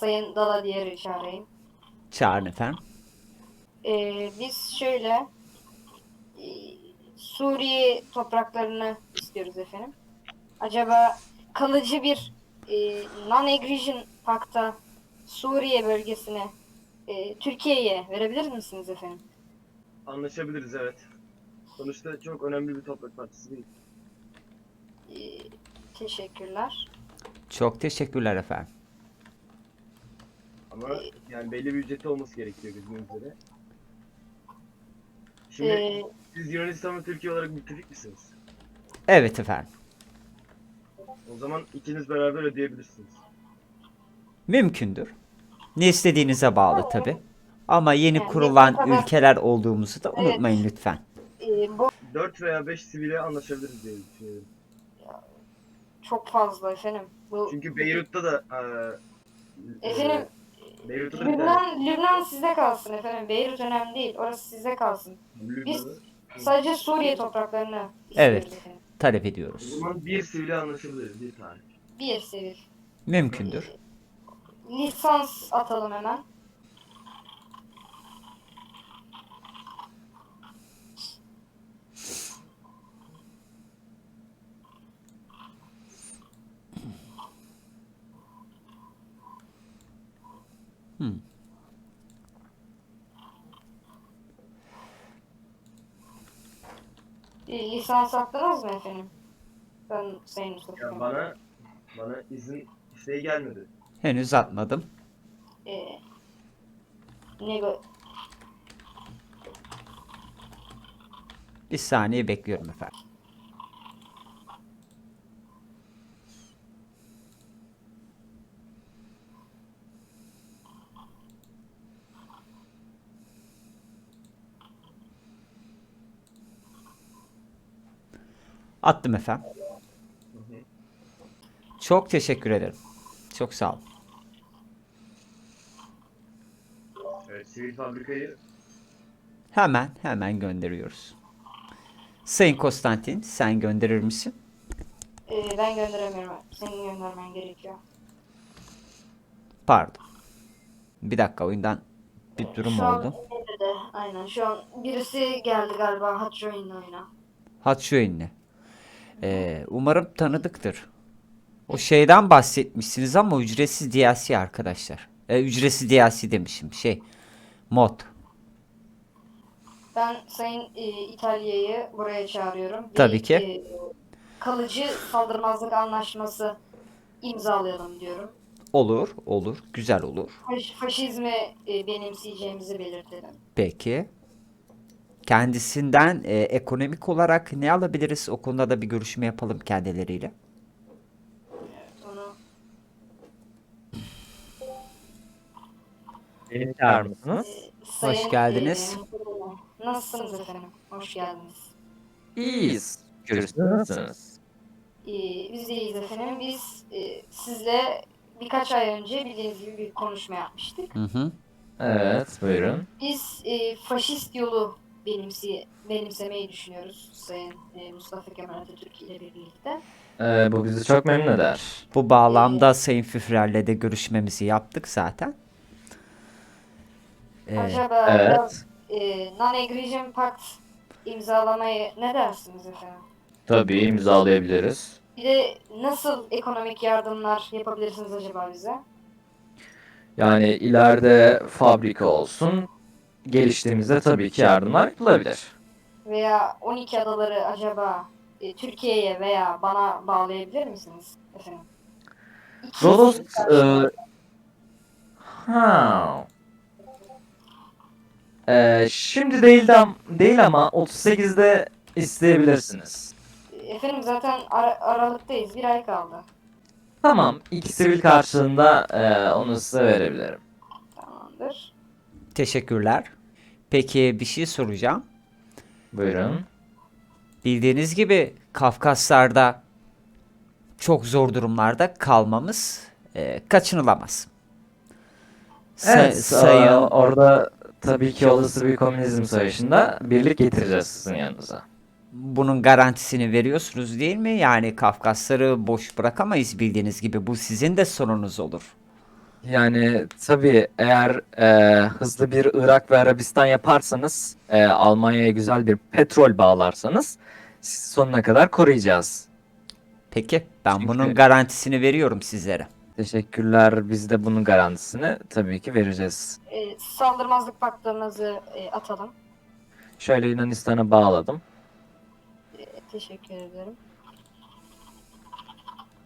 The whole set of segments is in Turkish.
Sayın Dala diğeri çağırayım. Çağırın efendim. Ee, biz şöyle e, Suriye topraklarını istiyoruz efendim. Acaba kalıcı bir e, non-aggression pakta Suriye bölgesine e, Türkiye'ye verebilir misiniz efendim? Anlaşabiliriz evet. Sonuçta çok önemli bir toprak partisi değil. E, teşekkürler. Çok teşekkürler efendim. Ama yani belli bir ücreti olması gerekiyor bildiğiniz üzere. Şimdi Ee, siz Yunanistan ve Türkiye olarak müttefik misiniz? Evet efendim. O zaman ikiniz beraber ödeyebilirsiniz. Mümkündür. Ne istediğinize bağlı tabi. Ama yeni Yani kurulan kadar- ülkeler olduğumuzu da Evet. unutmayın lütfen. e, bu 4 veya 5 sivile anlaşabiliriz diye düşünüyorum. çok fazla efendim. Bu Çünkü Beyrut'ta da eee, efendim eee, Beyrut'ta da Lübnan, Lübnan sizde kalsın efendim. Beyrut önemli değil. Orası sizde kalsın. Lübnan'da. Sadece Suriye topraklarını istiyoruz Evet. efendim. Talep O ediyoruz. zaman bir sivile anlaşabiliriz bir tane. Bir sivil. Mümkündür. Lisans atalım hemen. Lisans attınız mı efendim? Ben Sayın Mustafa. Bana bana izin isteği gelmedi. Henüz atmadım. Ee, nego Bir saniye bekliyorum efendim. Attım efendim. Çok teşekkür ederim. Çok sağ olun. Evet, sivil fabrikayı Hemen hemen gönderiyoruz. Sayın Konstantin sen gönderir misin? Ee, ben gönderemiyorum. Senin göndermen gerekiyor. Pardon. Bir dakika oyundan bir durum Şu an oldu. nerede? Aynen şu an birisi geldi galiba Hot Join oyuna. Hatşoyinli. Ee, umarım tanıdıktır. O şeyden bahsetmişsiniz ama ücretsiz DLC arkadaşlar. Ee, ücretsiz DLC demişim. Şey mod. Ben Sayın e, İtalya'yı buraya çağırıyorum. Bir, Tabii ki. e, kalıcı saldırmazlık anlaşması imzalayalım diyorum. Olur, olur. Güzel olur. Faş- faşizmi e, benimseyeceğimizi belirtelim. Peki. Kendisinden e, ekonomik olarak ne alabiliriz? O konuda da bir görüşme yapalım kendileriyle. Onu Beni çağırmışsınız. Sayın, geldiniz. e, nasılsınız efendim? Hoş geldiniz. İyiyiz. Görüşürüz. Nasılsınız? E, biz de iyiyiz efendim. Biz e, sizle birkaç ay önce bildiğiniz gibi bir konuşma yapmıştık. Hı hı. Evet, buyurun. Biz e, faşist yolu benimsi, benimsemeyi düşünüyoruz Sayın e, Mustafa Kemal Atatürk ile birlikte. Ee, bu bizi çok memnun eder. Bu bağlamda Sayın Führer'le de görüşmemizi yaptık zaten. Ee, Acaba evet. biraz, e, Non-Aggression Pact imzalamayı ne dersiniz efendim? Tabii imzalayabiliriz. Bir de nasıl ekonomik yardımlar yapabilirsiniz acaba bize? Yani ileride fabrika olsun. Geliştiğimizde tabii ki yardımlar yapılabilir. Veya 12 adaları acaba e, Türkiye'ye veya bana bağlayabilir misiniz efendim? İki Rodos... e, ha. Ee, şimdi değil, de, değil ama 38'de isteyebilirsiniz. Efendim zaten ara- aralıktayız. Bir ay kaldı. Tamam, iki sivil karşılığında e, onu size verebilirim. Tamamdır. Teşekkürler. Peki bir şey soracağım. Buyurun. Bildiğiniz gibi Kafkaslar'da çok zor durumlarda kalmamız e, kaçınılamaz. Sa- Evet, sayın aa, orada tabii ki olası bir komünizm savaşında birlik getireceğiz sizin yanınıza. bunun garantisini veriyorsunuz değil mi? Yani Kafkasları boş bırakamayız bildiğiniz gibi. Bu sizin de sorunuz olur. Yani tabii eğer e, hızlı bir Irak ve Arabistan yaparsanız, e, Almanya'ya güzel bir petrol bağlarsanız sizi sonuna kadar koruyacağız. Peki ben Çünkü- bunun garantisini veriyorum sizlere. Teşekkürler. Biz de bunun garantisini tabii ki vereceğiz. E, saldırmazlık paktlarınızı e, atalım. Şöyle Yunanistan'a bağladım. E, teşekkür ederim.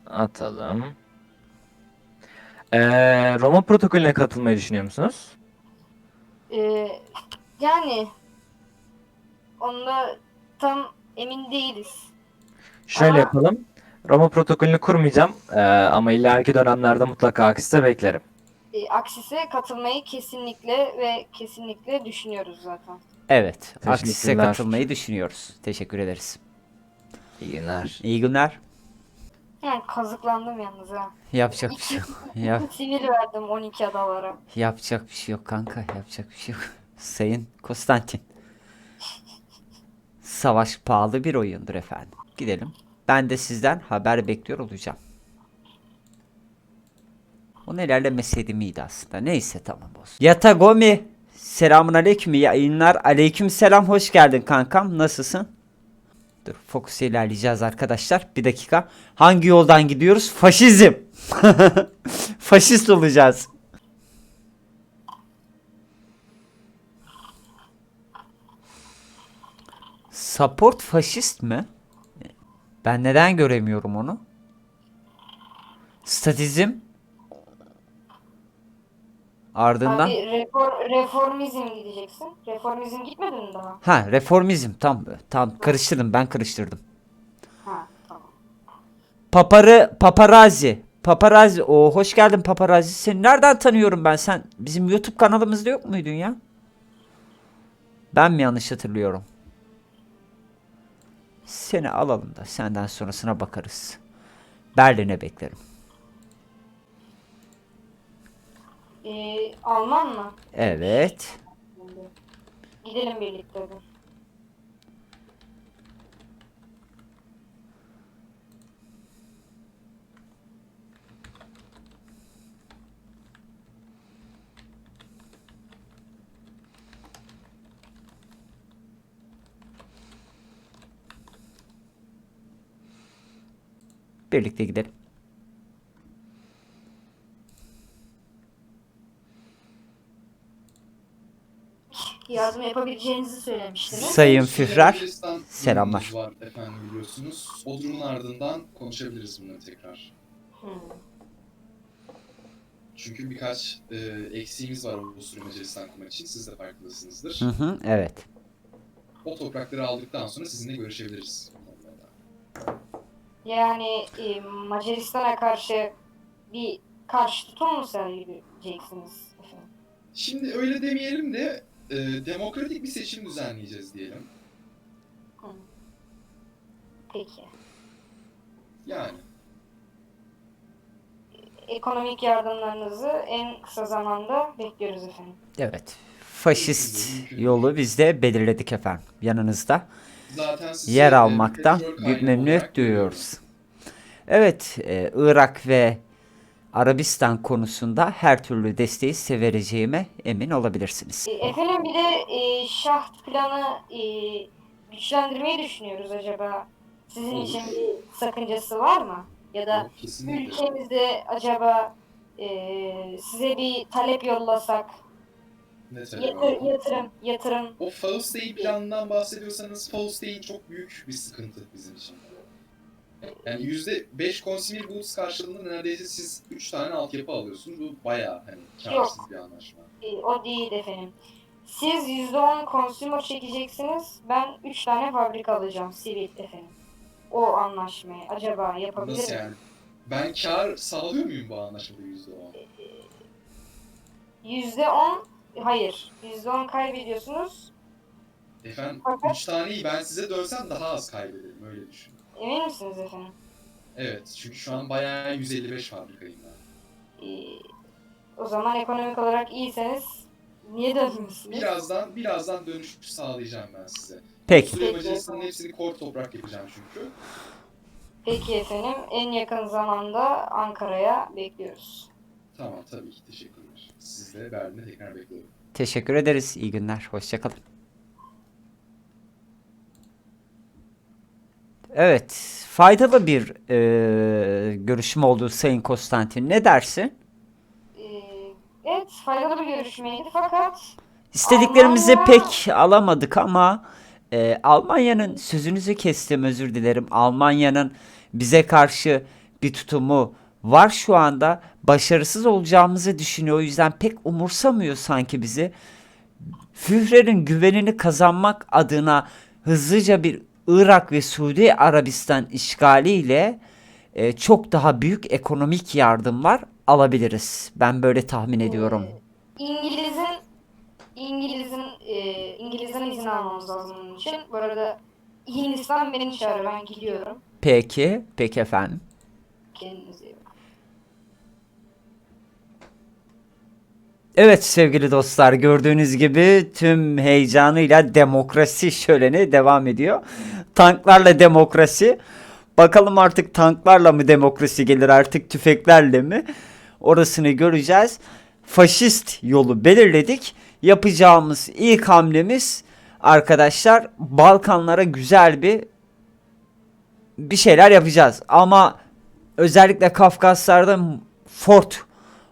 Atalım. E, Roma protokolüne katılmayı düşünüyor musunuz? E, yani onda tam emin değiliz. Şöyle Ama- yapalım. Roma protokolünü kurmayacağım e, ama ileriki dönemlerde mutlaka aksine beklerim. E, aksise katılmayı kesinlikle ve kesinlikle düşünüyoruz zaten. Evet. Aksis'e Teşekkürler. katılmayı düşünüyoruz. Teşekkür ederiz. İyi günler. İyi günler. Yani kazıklandım yalnız ha. Yapacak bir şey yok. Yap, Sivil verdim 12 adalara. yapacak bir şey yok kanka. Yapacak bir şey yok. Sayın Konstantin. Savaş pahalı bir oyundur efendim. Gidelim. Ben de sizden haber bekliyor olacağım. Onu ilerlemeseydim iyiydi aslında. Neyse tamam olsun. Yatagomi. Selamun aleyküm. Yayınlar. Aleyküm selam. Hoş geldin kankam. Nasılsın? Dur fokus ilerleyeceğiz arkadaşlar. Bir dakika. Hangi yoldan gidiyoruz? Faşizm. Faşist olacağız. Support faşist mi? Ben neden göremiyorum onu? Statizm. Ardından. Abi refor, reformizm gideceksin. Reformizm gitmedin mi daha? Ha reformizm tam tam karıştırdım ben karıştırdım. Ha tamam. Paparı paparazzi. Paparazzi. O hoş geldin paparazzi. Seni nereden tanıyorum ben? Sen bizim YouTube kanalımızda yok muydun ya? Ben mi yanlış hatırlıyorum? Seni alalım da senden sonrasına bakarız. Berlin'e beklerim. Ee, Alman mı? Evet. Gidelim birlikte. Birlikte gidelim. Yardım yapabileceğinizi söylemiştiniz. Sayın. Macaristan selamlar. durumumuz var efendim biliyorsunuz. O durumun ardından konuşabiliriz bunları tekrar. Hmm. Çünkü birkaç e, eksiğimiz var Avusturya Macaristan kurmak için. Siz de farkındasınızdır. Hı hı, evet. O toprakları aldıktan sonra sizinle görüşebiliriz. Yani e, Macaristan'a karşı bir karşı tutum mu sergileyeceksiniz efendim? Şimdi öyle demeyelim de e, demokratik bir seçim düzenleyeceğiz diyelim. Peki. Yani Ekonomik yardımlarınızı en kısa zamanda bekliyoruz efendim. Evet. Faşist yolu biz de belirledik efendim. Yanınızda. zaten yer almaktan büyük memnuniyet duyuyoruz. Evet, e, Irak ve Arabistan konusunda her türlü desteği size vereceğime emin olabilirsiniz. E, efendim bir de e, şaht planı e, güçlendirmeyi düşünüyoruz acaba. Sizin Olur. için bir sakıncası var mı? Ya da Kesinlikle. ülkemizde acaba e, size bir talep yollasak yatır, yatırım yatırım O Faust Day planından bahsediyorsanız Faust Day çok büyük bir sıkıntı bizim için. Yani %5 consumer goods karşılığında neredeyse siz 3 tane altyapı alıyorsunuz. Bu bayağı hani karsız bir anlaşma. o değil efendim. Siz %10 consumer çekeceksiniz. Ben 3 tane fabrika alacağım sivil efendim. O anlaşmayı acaba yapabilir Nasıl miyim? yani? Ben kar sağlıyor muyum bu anlaşmada %10? %10 hayır. %10 kaybediyorsunuz. Efendim Fakat- 3 taneyi ben size dönsem daha az kaybederim öyle düşünün. Emin misiniz efendim? Evet çünkü şu an bayağı 155 fabrikayım ben. Ee, o zaman ekonomik olarak iyiyseniz niye dönmüşsünüz? Birazdan birazdan dönüş sağlayacağım ben size. Peki. Suriye Macaristan'ın hepsini kor toprak yapacağım çünkü. Peki efendim en yakın zamanda Ankara'ya bekliyoruz. Tamam tabii ki teşekkürler. Siz de Berlin'de tekrar bekliyorum. Teşekkür ederiz. İyi günler. Hoşçakalın. Evet. Faydalı bir e, görüşme oldu Sayın Konstantin. Ne dersin? Ee, evet faydalı bir görüşmeydi fakat İstediklerimizi Almanya- pek alamadık ama e, Almanya'nın sözünüzü kestim özür dilerim. Almanya'nın bize karşı bir tutumu var şu anda. Başarısız olacağımızı düşünüyor. O yüzden pek umursamıyor sanki bizi. Führer'in güvenini kazanmak adına hızlıca bir Irak ve Suudi Arabistan işgaliyle e, çok daha büyük ekonomik yardımlar alabiliriz. Ben böyle tahmin ediyorum. İngiliz'in İngiliz'in e, İngiliz'den izin almamız lazım bunun için. Bu arada Hindistan beni çağırıyor. Ben gidiyorum. Peki, peki efendim. Kendinize iyi bakın. Evet sevgili dostlar gördüğünüz gibi tüm heyecanıyla demokrasi şöleni devam ediyor. Tanklarla demokrasi. Bakalım artık tanklarla mı demokrasi gelir artık tüfeklerle mi? Orasını göreceğiz. Faşist yolu belirledik. Yapacağımız ilk hamlemiz arkadaşlar Balkanlara güzel bir bir şeyler yapacağız. Ama özellikle Kafkaslar'da fort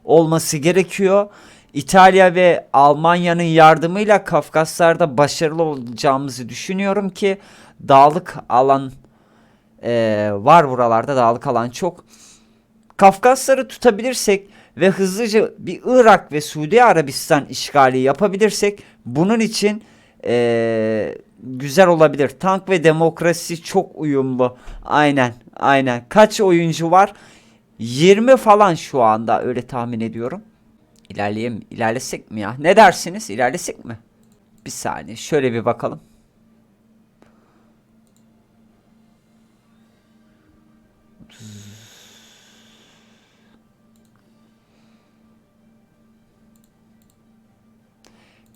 olması gerekiyor. İtalya ve Almanya'nın yardımıyla Kafkaslar'da başarılı olacağımızı düşünüyorum ki dağlık alan eee, var buralarda dağlık alan çok. Kafkasları tutabilirsek ve hızlıca bir Irak ve Suudi Arabistan işgali yapabilirsek bunun için eee, güzel olabilir. Tank ve demokrasi çok uyumlu. Aynen, aynen. Kaç oyuncu var? 20 falan şu anda öyle tahmin ediyorum. İlerleyeyim, ilerlesek mi ya? Ne dersiniz? İlerlesek mi? Bir saniye, şöyle bir bakalım.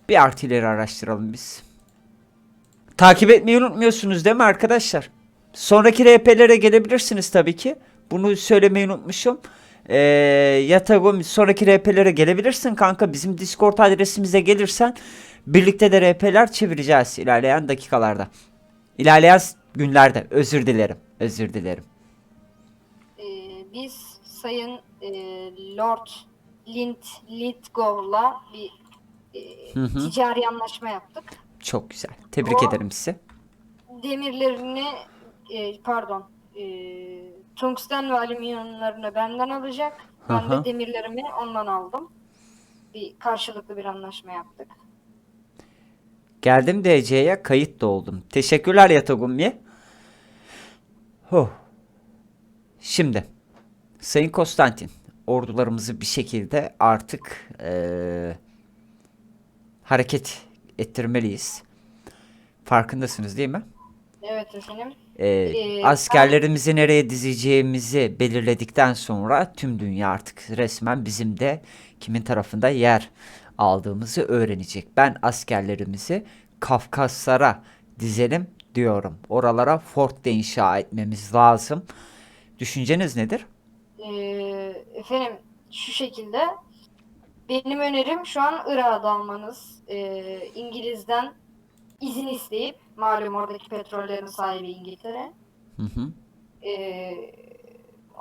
Bir artileri araştıralım biz. Takip etmeyi unutmuyorsunuz değil mi arkadaşlar? Sonraki RP'lere gelebilirsiniz tabii ki. Bunu söylemeyi unutmuşum. Ee, Yatagom sonraki RP'lere gelebilirsin kanka. Bizim Discord adresimize gelirsen birlikte de RP'ler çevireceğiz ilerleyen dakikalarda. İlerleyen günlerde. Özür dilerim. Özür dilerim. Ee, biz Sayın e, Lord Lint Litgov'la bir e, Hı hı. ticari anlaşma yaptık. Çok güzel. Tebrik O- ederim sizi. Demirlerini e, pardon e, tungsten ve alüminyumlarını benden alacak. Ben hı. de demirlerimi ondan aldım. Bir karşılıklı bir anlaşma yaptık. Geldim DC'ye kayıt da oldum. Teşekkürler Yatagumi. Huh. Şimdi Sayın Konstantin ordularımızı bir şekilde artık eee, hareket ettirmeliyiz. Farkındasınız değil mi? Evet efendim. Ee, Ee, askerlerimizi nereye dizeceğimizi belirledikten sonra tüm dünya artık resmen bizim de kimin tarafında yer aldığımızı öğrenecek. Ben askerlerimizi Kafkaslara dizelim diyorum. Oralara fort de inşa etmemiz lazım. Düşünceniz nedir? Ee, efendim şu şekilde benim önerim şu an Irak'a dalmanız. Ee, İngiliz'den izin isteyip malum oradaki petrollerin sahibi İngiltere. Hı hı. Ee,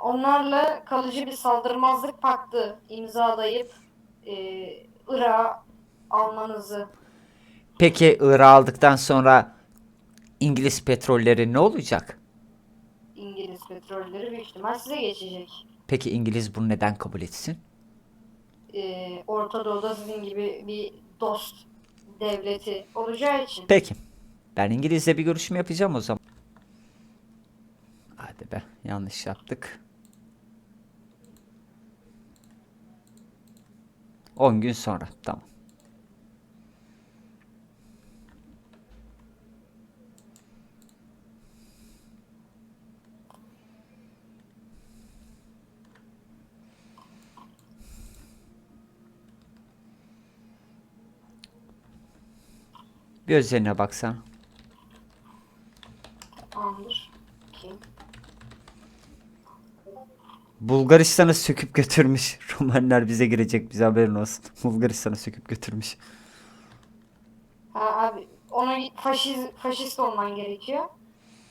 onlarla kalıcı bir saldırmazlık paktı imzalayıp e, Irak'a almanızı Peki Irak'ı aldıktan sonra İngiliz petrolleri ne olacak? İngiliz petrolleri büyük ihtimal size geçecek. Peki İngiliz bunu neden kabul etsin? Ee, Orta Doğu'da sizin gibi bir dost devleti olacağı için. Peki. Ben İngiliz'le bir görüşme yapacağım o zaman. Hadi be yanlış yaptık. 10 gün sonra tamam. Bir özeline baksana. Tamamdır. Okey. Bulgaristan'ı söküp götürmüş. Romanlar bize girecek bize haberin olsun. Bulgaristan'ı söküp götürmüş. Ha abi ona faşist, faşist olman gerekiyor.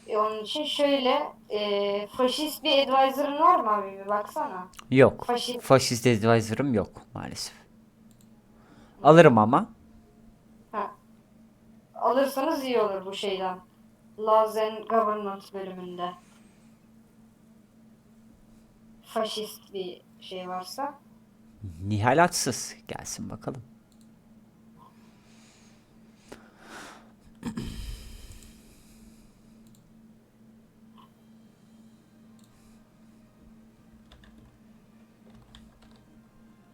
E, onun için şöyle e, faşist bir advisor'ın var mı abi bir baksana. Yok. Faşist. Faşist advisor'ım yok maalesef. Alırım ama. Ha. Alırsanız iyi olur bu şeyden. Laws and Government bölümünde. Faşist bir şey varsa. Nihal Atsız. Gelsin bakalım.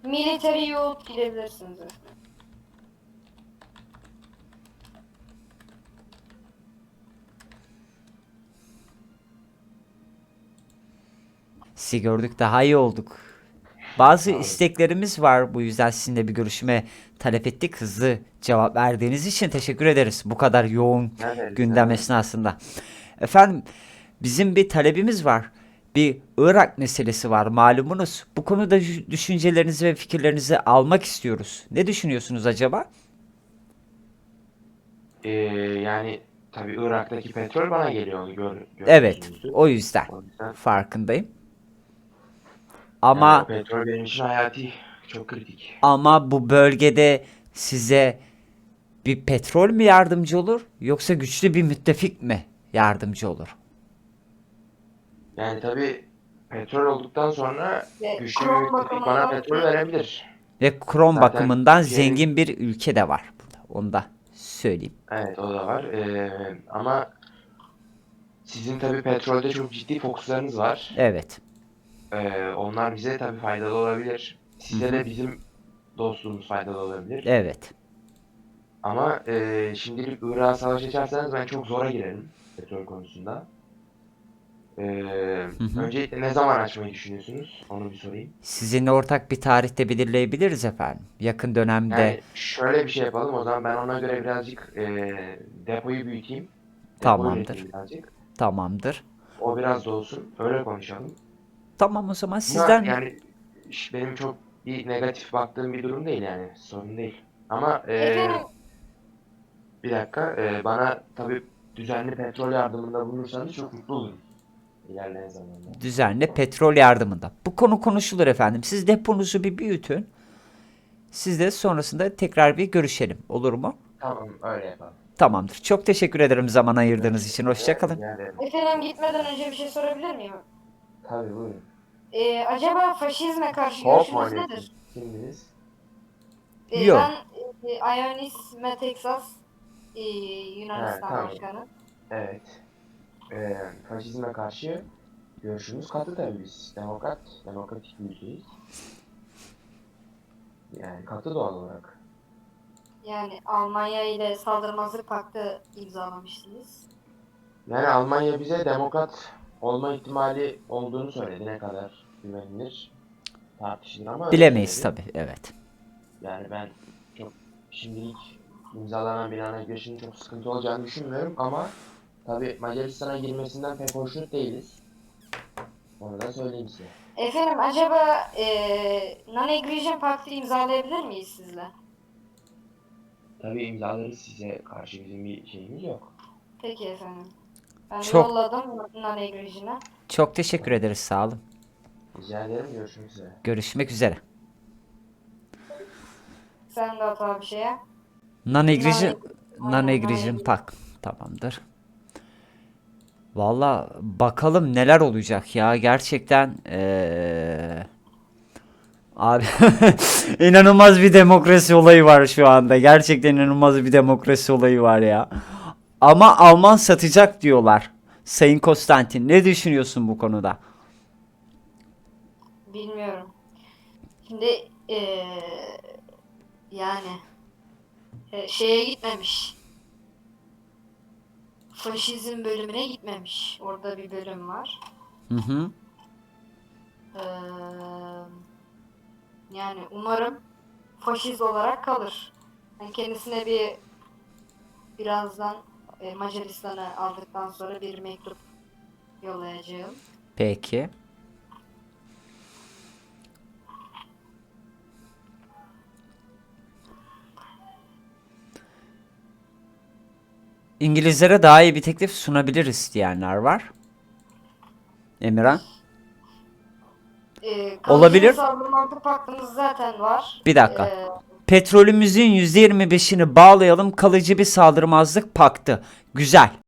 Military youth gidebilirsiniz. Sizi gördük daha iyi olduk. Bazı isteklerimiz var. Bu yüzden sizinle bir görüşme talep ettik. Hızlı cevap verdiğiniz için teşekkür ederiz. Bu kadar yoğun Evet, gündem esnasında. Efendim bizim bir talebimiz var. Bir Irak meselesi var malumunuz. Bu konuda dü- düşüncelerinizi ve fikirlerinizi almak istiyoruz. Ne düşünüyorsunuz acaba? Ee, yani tabii Irak'taki petrol bana geliyor onu gör, Evet, o yüzden O yüzden farkındayım. Yani Ama o petrol benim için hayati çok kritik. Ama bu bölgede size bir petrol mü yardımcı olur yoksa güçlü bir müttefik mi yardımcı olur? Yani tabii petrol olduktan sonra Ve güçlü bir müttefik bana petrol verebilir. Ve krom Zaten bakımından Türkiye'nin- zengin bir ülke de var burada. Onu da söyleyeyim. Evet o da var. Ee, ama sizin tabii petrolde çok ciddi fokuslarınız var. Evet. Ee, onlar bize tabii faydalı olabilir. Size de bizim dostluğumuz faydalı olabilir. Evet. Ama e, şimdilik Irak'a savaş açarsanız ben çok zora girerim petrol konusunda. E, hı. öncelikle ne zaman açmayı düşünüyorsunuz? Onu bir sorayım. Sizinle ortak bir tarihte belirleyebiliriz efendim. Yakın dönemde Yani şöyle bir şey yapalım o zaman ben ona göre birazcık e, depoyu büyüteyim. Depo Tamamdır. üreteyim birazcık. tamamdır. O biraz da olsun. Öyle konuşalım. Tamam o zaman Ama sizden yani ş- benim çok bir negatif baktığım bir durum değil yani. Sorun değil. Ama e, Efendim bir dakika e, bana tabii düzenli petrol yardımında bulunursanız çok mutlu olurum. İlerleyen zamanlarda. düzenli petrol yardımında. Bu konu konuşulur efendim. Siz deponuzu bir büyütün. Siz de sonrasında tekrar bir görüşelim. Olur mu? Tamam öyle yapalım. Tamamdır. Çok teşekkür ederim zaman ayırdığınız için. Hoşçakalın. Efendim gitmeden önce bir şey sorabilir miyim? Tabii buyurun. E, acaba faşizme karşı görüşünüz maalesef. nedir? Kimdiniz? E, Yok. ben e, Ionis Metexas e, Yunanistan Ha, tamam. Başkanı. Evet. Ee, faşizme karşı görüşümüz katı tabii biz. Demokrat, demokratik bir ülkeyiz. Yani katı doğal olarak. Yani Almanya ile saldırmazlık paktı imzalamıştınız. Yani Almanya bize demokrat olma ihtimali olduğunu söyledi. Ne kadar güvenilir tartışılır ama Bilemeyiz tabii. Evet. Yani ben çok şimdilik imzalanan bir anayasasının çok sıkıntı olacağını düşünmüyorum ama tabi Macaristan'a girmesinden pek hoşnut değiliz. Onu da söyleyeyim size. Efendim acaba e, Non-Aggression Paktı imzalayabilir miyiz sizle? Tabi imzalarız size karşı bizim bir şeyimiz yok. Peki efendim. Ben Çok- yolladım Non-Aggression'a. Çok teşekkür ederiz. Sağ olun. Rica ederim görüşmek üzere. Görüşmek üzere. Sen de at abi şeye. Non-aggression, Aynen, aynen. pak. Tamamdır. Valla bakalım neler olacak ya. Gerçekten eee, abi inanılmaz bir demokrasi olayı var şu anda. Gerçekten inanılmaz bir demokrasi olayı var ya. Ama Alman satacak diyorlar. Sayın Konstantin ne düşünüyorsun bu konuda? Bilmiyorum. Şimdi e, yani e, şeye gitmemiş. Faşizm bölümüne gitmemiş. Orada bir bölüm var. Hı hı. Eee, yani umarım faşist olarak kalır. Ben kendisine bir birazdan e, Macaristan'a aldıktan sonra bir mektup yollayacağım. Peki. İngilizlere daha iyi bir teklif sunabiliriz diyenler var. Emirhan? Ee, Olabilir. Savunma mantık zaten var. Bir dakika. Ee, Petrolümüzün %25'ini bağlayalım kalıcı bir saldırmazlık paktı. Güzel.